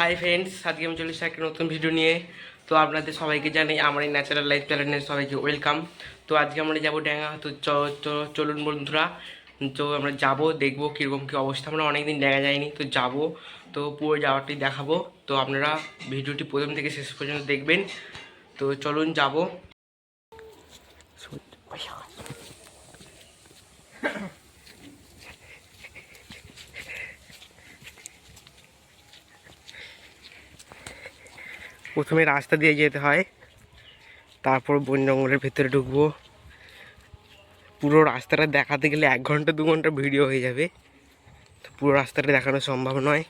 Hi friends আজকে আমি চলে এসেছি একটা নতুন ভিডিও নিয়ে। তো আপনাদের সবাইকে জানাই আমার এই ন্যাচারাল লাইফ চ্যানেলের সবাইকে ওয়েলকাম তো আজকে আমরা যাব ড্যাঙ্গা তো চলুন বন্ধুরা। তো আমরা যাব, দেখব কীরকম কী অবস্থা। আমরা অনেকদিন ড্যাঙ্গা যাইনি তো যাব, তো পুরো যাওয়াটি দেখাবো। তো আপনারা ভিডিওটি প্রথম থেকে শেষ পর্যন্ত দেখবেন। তো চলুন যাব। প্রথমে রাস্তা দিয়ে যেতে হয়। তারপর বন জঙ্গলের ভেতরে ঢুকবো। পুরো রাস্তাটা দেখাতে গেলে এক ঘণ্টা দু ঘণ্টা ভিডিও হয়ে যাবে। তো পুরো রাস্তাটা দেখানো সম্ভব নয়।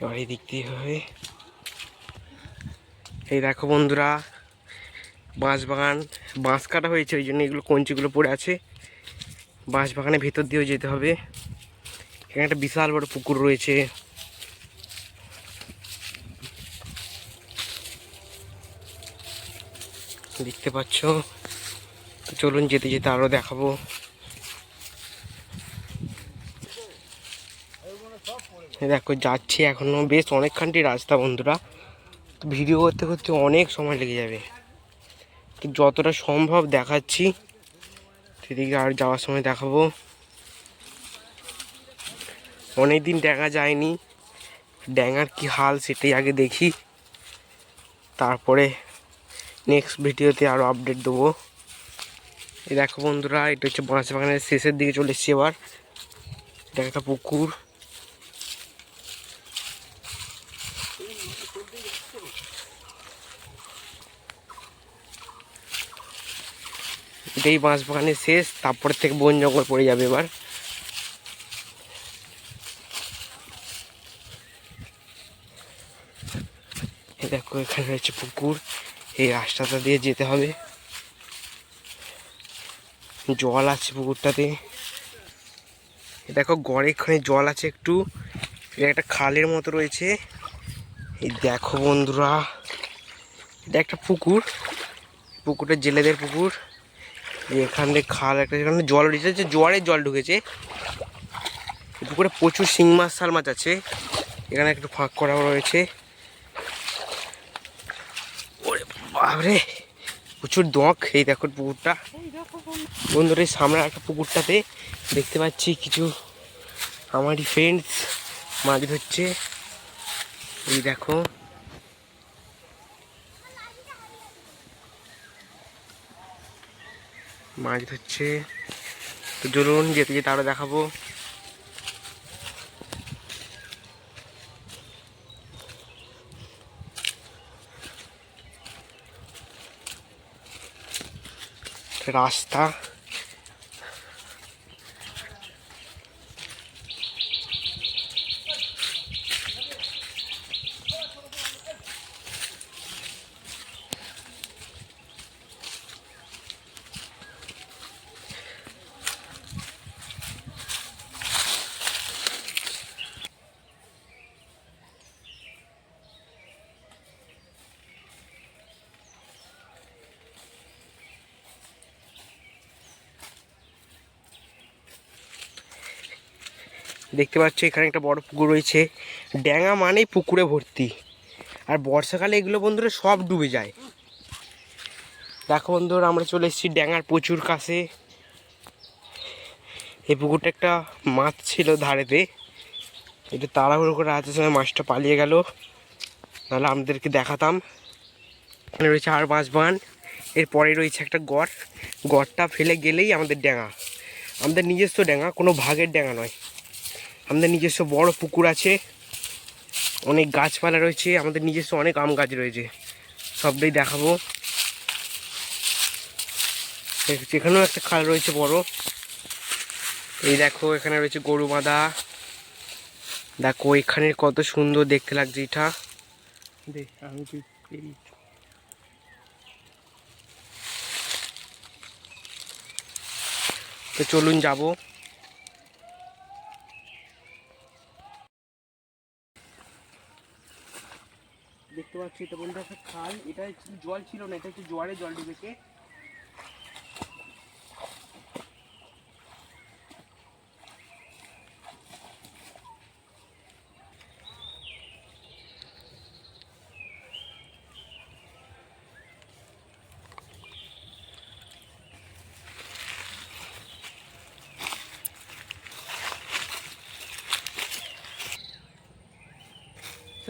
এবার এই দিক দিয়ে হবে। এই দেখো বন্ধুরা বাঁশ বাগান বাঁশ কাটা হয়েছে ওই জন্য এগুলো কঞ্চিগুলো পড়ে আছে। বাঁশ বাগানের ভেতর দিয়েও যেতে হবে। এখানে একটা বিশাল বড় পুকুর রয়েছে। দেখতে পাচ্ছ। চলুন যেতে যেতে আরও দেখাবো। দেখো, যাচ্ছি এখনও। বেশ অনেকখানটি রাস্তা বন্ধুরা। ভিডিও করতে করতে অনেক সময় লেগে যাবে। যতটা সম্ভব দেখাচ্ছি। সেদিকে আর যাওয়ার সময় দেখাবো। অনেক দিন দেখা যায়নি। ড্যাঙার কি হাল সেটাই আগে দেখি। তারপরে নেক্সট ভিডিওতে আরও আপডেট দেবো। এই দেখো বন্ধুরা, এটা হচ্ছে বাঁশ বাগানের শেষের দিকে চলে এসছি এবার। এটা একটা পুকুর। এটাই বাঁশ বাগানের শেষ তারপরে থেকে বন জঙ্গল পড়ে যাবে এবার। দেখো, এখানে রয়েছে পুকুর। এই রাস্তাটা দিয়ে যেতে হবে। জল আছে পুকুরটাতে। দেখো, গড়ে এখানে জল আছে একটু। একটা খালের মতো রয়েছে। এই দেখো বন্ধুরা, এটা একটা পুকুর। পুকুরটা জেলেদের পুকুর। এখানে খাল একটা, এখানে জল উঠেছে জোয়ারের জল ঢুকেছে। পুকুরে প্রচুর শিং মাছ, শাল মাছ আছে। এখানে একটু ফাঁক করা রয়েছে। বাবরে প্রচুর দক এই দেখো পুকুরটা। বন্ধুরা সামনে একটা পুকুরটাতে দেখতে পাচ্ছি কিছু আমারই ফ্রেন্ডস মাছ ধরছে। এই দেখো। মাছ ধরছে। তো চলুন, যেতে যেতে আরও দেখাবো। রাস্তা দেখতে পাচ্ছ, এখানে একটা বড় পুকুর রয়েছে। ড্যাঙা মানেই পুকুরে ভর্তি। আর বর্ষাকালে এগুলো বন্ধুরা সব ডুবে যায়। দেখো বন্ধুরা, আমরা চলে এসেছি ড্যাঙার প্রচুর কাছে। এই পুকুরটা একটা মাছ ছিল ধারেতে। এটা তাড়াহুড়ো করে রাতের সময় মাছটা পালিয়ে গেল। নাহলে আমাদেরকে দেখাতাম। এখানে রয়েছে আর মাছ বাগান এরপরে রয়েছে একটা গড়। গড়টা ফেলে গেলেই আমাদের ড্যাঙা আমাদের নিজস্ব ড্যাঙা কোনো ভাগের ড্যাঙা নয়। আমাদের নিজস্ব বড় পুকুর আছে। অনেক গাছপালা রয়েছে আমাদের নিজস্ব অনেক আম গাছ রয়েছে। সবটাই দেখাবো। এখানেও একটা খাল রয়েছে বড়। এই দেখো এখানে রয়েছে গরু বাঁধা। দেখো এখানে কত সুন্দর দেখতে লাগছে এটা। আমি তো চলুন যাব। দেখতে পাচ্ছি এটা বন্ধু একটা খাল। এটা জল ছিল না, এটা হচ্ছে জোয়ারে জল ডুবেছে।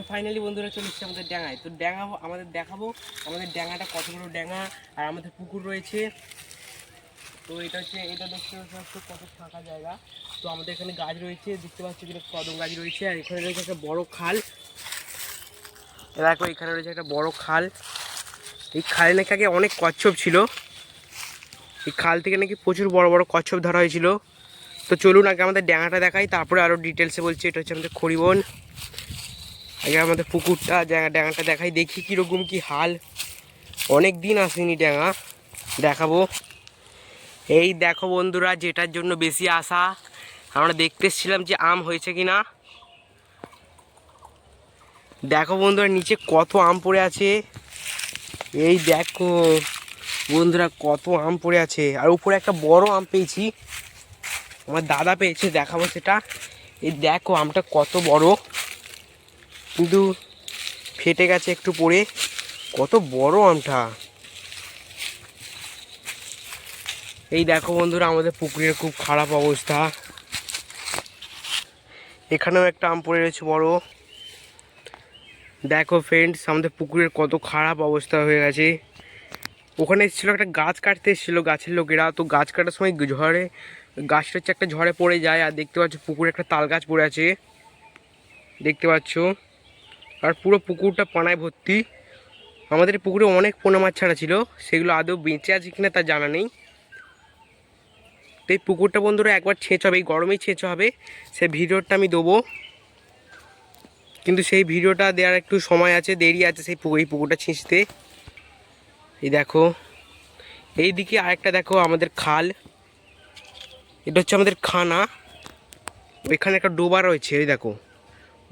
তো ফাইনালি বন্ধুরা চলে এসেছে আমাদের ড্যাঙায় তো ড্যাঙাবো আমাদের দেখাবো আমাদের ড্যাঙাটা কত বড় ড্যাঙা আর আমাদের পুকুর রয়েছে। তো এটা হচ্ছে এটা দেখতে পাচ্ছ কত ফাঁকা জায়গা। তো আমাদের এখানে গাছ রয়েছে, দেখতে পাচ্ছ কিনা কদম গাছ রয়েছে আর এখানে রয়েছে একটা বড় খাল। দেখো এখানে রয়েছে একটা বড় খাল। এই খালে নাকি আগে অনেক কচ্ছপ ছিল। এই খাল থেকে নাকি প্রচুর বড় বড় কচ্ছপ ধরা হয়েছিল। তো চলুন আগে আমাদের ড্যাঙাটা দেখাই, তারপরে আরও ডিটেলসে বলছি। এটা হচ্ছে আমাদের খড়িবন। আগে আমাদের পুকুরটা, ড্যাঙা, ড্যাঙাটা দেখাই, দেখি কীরকম কি হাল। অনেক দিন আসেনি ড্যাঙা, দেখাবো। এই দেখো বন্ধুরা, যেটার জন্য বেশি আসা আমরা দেখতে এসেছিলাম যে আম হয়েছে কি না দেখো বন্ধুরা, নিচে কত আম পড়ে আছে। এই দেখো বন্ধুরা, কত আম পড়ে আছে। আর উপরে একটা বড় আম পেয়েছি। আমার দাদা পেয়েছে, দেখাবো সেটা। এই দেখো, আমটা কত বড়। কিন্তু ফেটে গেছে একটু পরে। কত বড় আমটা। এই দেখো বন্ধুরা, আমাদের পুকুরের খুব খারাপ অবস্থা। এখানেও একটা আম পড়ে রয়েছে বড়। দেখো ফ্রেন্ডস আমাদের পুকুরের কত খারাপ অবস্থা হয়ে গেছে। ওখানে এসেছিল একটা গাছ কাটতে এসেছিল গাছের লোকেরা। তো গাছ কাটার সময় ঝড়ে, গাছটা হচ্ছে একটা ঝড়ে পড়ে যায়। আর দেখতে পাচ্ছ পুকুরে একটা তাল গাছ পড়ে আছে। দেখতে পাচ্ছ। আর পুরো পুকুরটা পানায় ভর্তি। আমাদের পুকুরে অনেক পোনা মাছ ছাড়া ছিল, সেগুলো আদৌ বেঁচে আছে কিনা তা জানা নেই। তো এই পুকুরটা বন্ধুরা একবার ছেঁচ হবে, এই গরমেই ছেঁচ হবে সেই ভিডিওটা আমি দেবো। কিন্তু সেই ভিডিওটা দেওয়ার একটু সময় আছে, দেরি আছে সেই পুকুর, এই পুকুরটা ছিঁচতে। এই দেখো এই দিকে আরেকটা দেখো, আমাদের খাল। এটা হচ্ছে আমাদের খানা। ওইখানে একটা ডোবা রয়েছে ওই দেখো।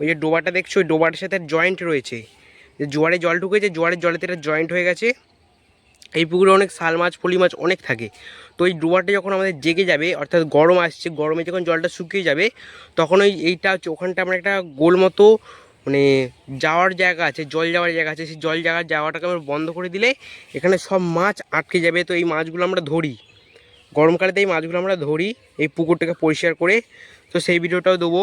ওই যে ডোবাটা দেখছ, ওই ডোবাটার সাথে জয়েন্ট রয়েছে। যে জোয়ারে জল ঢুকেছে জোয়ারের জলেতে এটা জয়েন্ট হয়ে গেছে। এই পুকুরে অনেক শাল মাছ ফলি মাছ অনেক থাকে। তো এই ডোবাটা যখন আমাদের জেগে যাবে, অর্থাৎ গরম আসছে, গরমে যখন জলটা শুকিয়ে যাবে, তখন ওই এইটা হচ্ছে, ওখানটা আমরা একটা গোল মতো মানে যাওয়ার জায়গা আছে, জল যাওয়ার জায়গা আছে। সেই জল জায়গার যাওয়াটাকে আমরা বন্ধ করে দিলে এখানে সব মাছ আটকে যাবে। তো এই মাছগুলো আমরা ধরি। গরমকালেতে এই মাছগুলো আমরা ধরি, এই পুকুরটাকে পরিষ্কার করে। তো সেই ভিডিওটাও দেবো।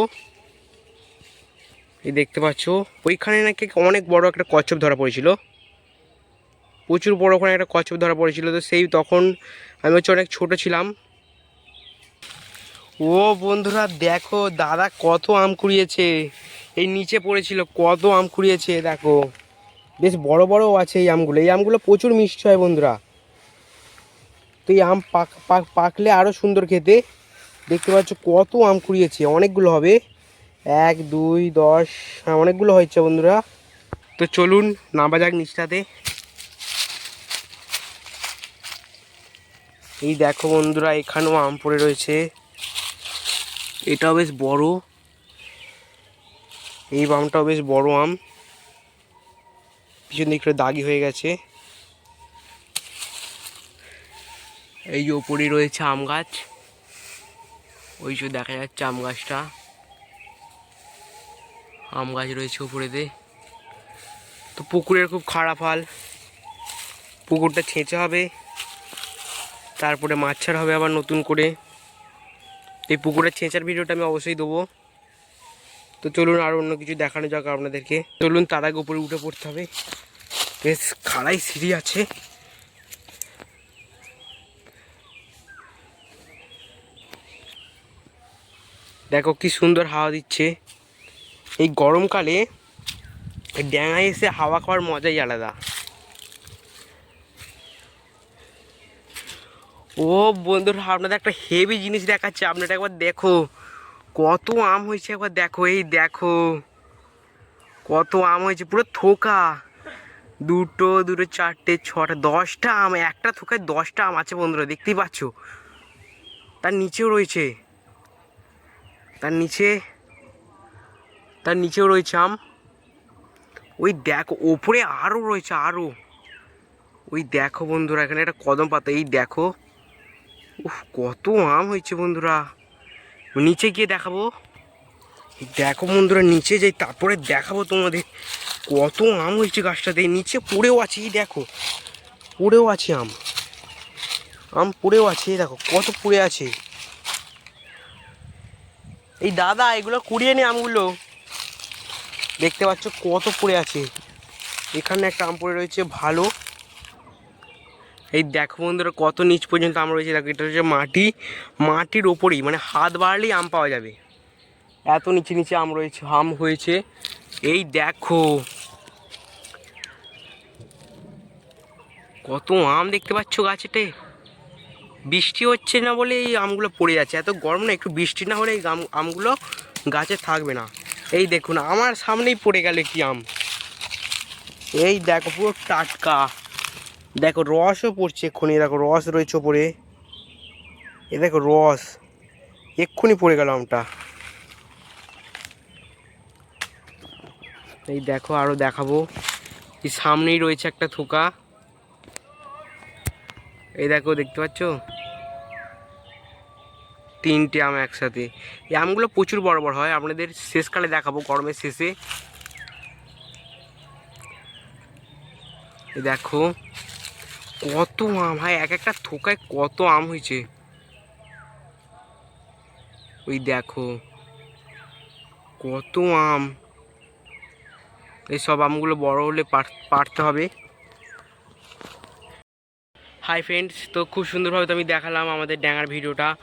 এই দেখতে পাচ্ছ। ওইখানে নাকি অনেক বড় একটা কচ্ছপ ধরা পড়েছিল। প্রচুর বড় ওখানে একটা কচ্ছপ ধরা পড়েছিল। তো সেই তখন আমি হচ্ছে অনেক ছোট ছিলাম। ও বন্ধুরা, দেখো, দাদা কত আম কুড়িয়েছে। এই নিচে পড়েছিল, কত আম কুড়িয়েছে, দেখো। বেশ বড় বড়ও আছে এই আমগুলো। এই আমগুলো প্রচুর মিষ্টি হয় বন্ধুরা। তো এই আম পাক, পাক- পাকলে আরও সুন্দর খেতে। দেখতে পাচ্ছ কত আম কুড়িয়েছে, অনেকগুলো হবে। এক, দুই, দশ হ্যাঁ অনেকগুলো হয়েছে বন্ধুরা। তো চলুন, নামা যাক নিচটাতে। এই দেখো বন্ধুরা, এখানেও আম পড়ে রয়েছে। এটাও বেশ বড়। এই আমটাও বেশ বড় আম। পিছন দিকটা দাগি হয়ে গেছে। এই যে ওপরেই রয়েছে আম গাছ। ওই যে দেখা যাচ্ছে আম গাছটা। আম গাছ রয়েছে উপরেতে। তো পুকুরের খুব খারাপ হাল। পুকুরটা ছেঁচে হবে। তারপরে মাছ হবে আবার নতুন করে। এই পুকুরের ছেঁচার ভিডিওটা আমি অবশ্যই দেবো। তো চলুন আর অন্য কিছু দেখানো যাক আপনাদেরকে। চলুন তার আগে উপরে উঠে পড়তে হবে। বেশ, খাড়াই সিঁড়ি আছে। দেখো কি সুন্দর হাওয়া দিচ্ছে। এই গরমকালে ড্যাঙায় এসে হাওয়া খাওয়ার মজাই আলাদা। ও বন্ধুরা, আপনাদের একটা হেভি জিনিস দেখাচ্ছে আপনারা একবার দেখো। কত আম হয়েছে, একবার দেখো, এই দেখো। কত আম হয়েছে, পুরো থোকা। দুটো দুটো, চারটে, ছটা, দশটা আম, একটা থোকায় দশটা আম আছে বন্ধুরা, দেখতেই পাচ্ছ। তার নিচেও রয়েছে। তার নিচে তার নিচেও রয়েছে আম। ওই দেখো, ওপরে আরও রয়েছে আরও ওই দেখো বন্ধুরা, এখানে একটা কদম পাতা, এই দেখো। উফ, কত আম হয়েছে বন্ধুরা। নিচে গিয়ে দেখাবো। দেখো বন্ধুরা, নিচে যাই, তারপরে দেখাবো তোমাদের। কত আম হয়েছে গাছটাতে নিচে পড়েও আছে, এই দেখো। পড়েও আছে আম। আম পড়েও আছে দেখো, কত পড়ে আছে। এই দাদা, এগুলো কুড়িয়ে নে আমগুলো। দেখতে পাচ্ছ কত পড়ে আছে। এখানে একটা আম পড়ে রয়েছে, ভালো। এই দেখো বন্ধুরা, কত নিচ পর্যন্ত আম রয়েছে। দেখো, এটা হচ্ছে মাটি। মাটির ওপরেই মানে হাত বাড়লেই আম পাওয়া যাবে। এত নিচে নিচে আম রয়েছে, আম হয়েছে। এই দেখো। কত আম দেখতে পাচ্ছ গাছেতে। বৃষ্টি হচ্ছে না বলে এই আমগুলো পড়ে যাচ্ছে। এত গরম না, একটু বৃষ্টি না হলে এই আম- আমগুলো গাছে থাকবে না। এই দেখুন, আমার সামনেই পড়ে গেল কি আম। এই দেখো, পুরো টাটকা। দেখো, রসও পড়ছে এক্ষুনি। দেখো, রস রয়েছে ওপরে। এ দেখো, রস। এক্ষুনি পড়ে গেল আমটা। এই দেখো আরও দেখাবো। সামনেই রয়েছে একটা থোকা। এই দেখো, দেখতে পাচ্ছ? তিনটে আম একসাথে। এই আমগুলো প্রচুর বড় বড় হয়, আপনাদের শেষকালে দেখাবো গরমের শেষে। দেখো, কত আম, ভাই, এক একটা থোকায় কত আম হয়েছে। ওই দেখো, কত আম। এই সব আমগুলো বড় হলে পার- পারতে হবে। হাই ফ্রেন্ডস তো খুব সুন্দরভাবে তো আমি দেখালাম আমাদের ড্যাঙার ভিডিওটা।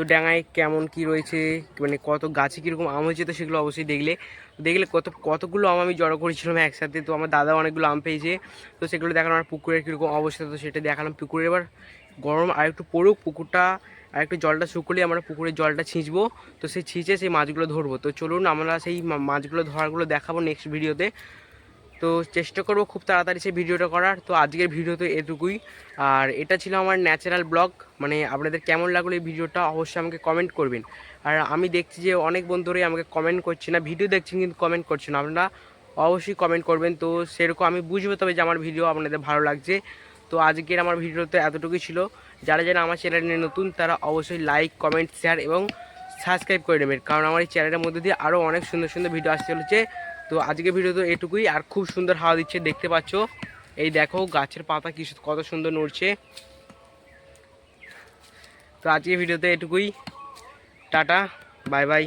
তো ড্যাঙায় কেমন কি রয়েছে? মানে কত গাছে কীরকম আম হয়েছে তো সেগুলো অবশ্যই দেখলে। দেখলে কত, কতগুলো আম আমি জড়ো করেছিলাম একসাথে। তো আমার দাদা অনেকগুলো আম পেয়েছে। তো সেগুলো দেখালাম আমার পুকুরের কীরকম অবস্থা তো সেটা দেখালাম পুকুরে। এবার গরম আর একটু পড়ুক পুকুরটা, আর একটু জলটা শুকলে আমরা পুকুরের জলটা ছিঁচবো। তো সেই ছিঁচে সেই মাছগুলো ধরবো। তো চলুন আমরা সেই মাছগুলো ধরাগুলো দেখাবো নেক্সট ভিডিওতে তো চেষ্টা করব খুব তাড়াতাড়ি সেই ভিডিওটা করার। তো আজকের ভিডিও তো এটুকুই। আর এটা ছিল আমার ন্যাচারাল ব্লগ মানে আপনাদের কেমন লাগল এই ভিডিওটা অবশ্যই আমাকে কমেন্ট করবেন। আর আমি দেখছি যে অনেক বন্ধুরাই আমাকে কমেন্ট করছে না, ভিডিও দেখছেন কিন্তু কমেন্ট করছে না। আপনারা অবশ্যই কমেন্ট করবেন। তো সেরকম আমি বুঝব তবে যে আমার ভিডিও আপনাদের ভালো লাগছে। তো আজকের আমার ভিডিওতে এতটুকুই ছিল। যারা যারা আমার চ্যানেলে নতুন, তারা অবশ্যই লাইক কমেন্ট শেয়ার এবং সাবস্ক্রাইব করে নেবেন। কারণ আমার এই চ্যানেলের মধ্যে দিয়ে আরও অনেক সুন্দর সুন্দর ভিডিও আসতে চলেছে। তো আজকে ভিডিও তো এটুকুই। আর খুব সুন্দর হাওয়া দিচ্ছে, দেখতে পাচ্ছ? এই দেখো, গাছের পাতা কি কত সুন্দর নড়ছে। তো আজকে ভিডিওতে এটুকুই। Tata, bye bye.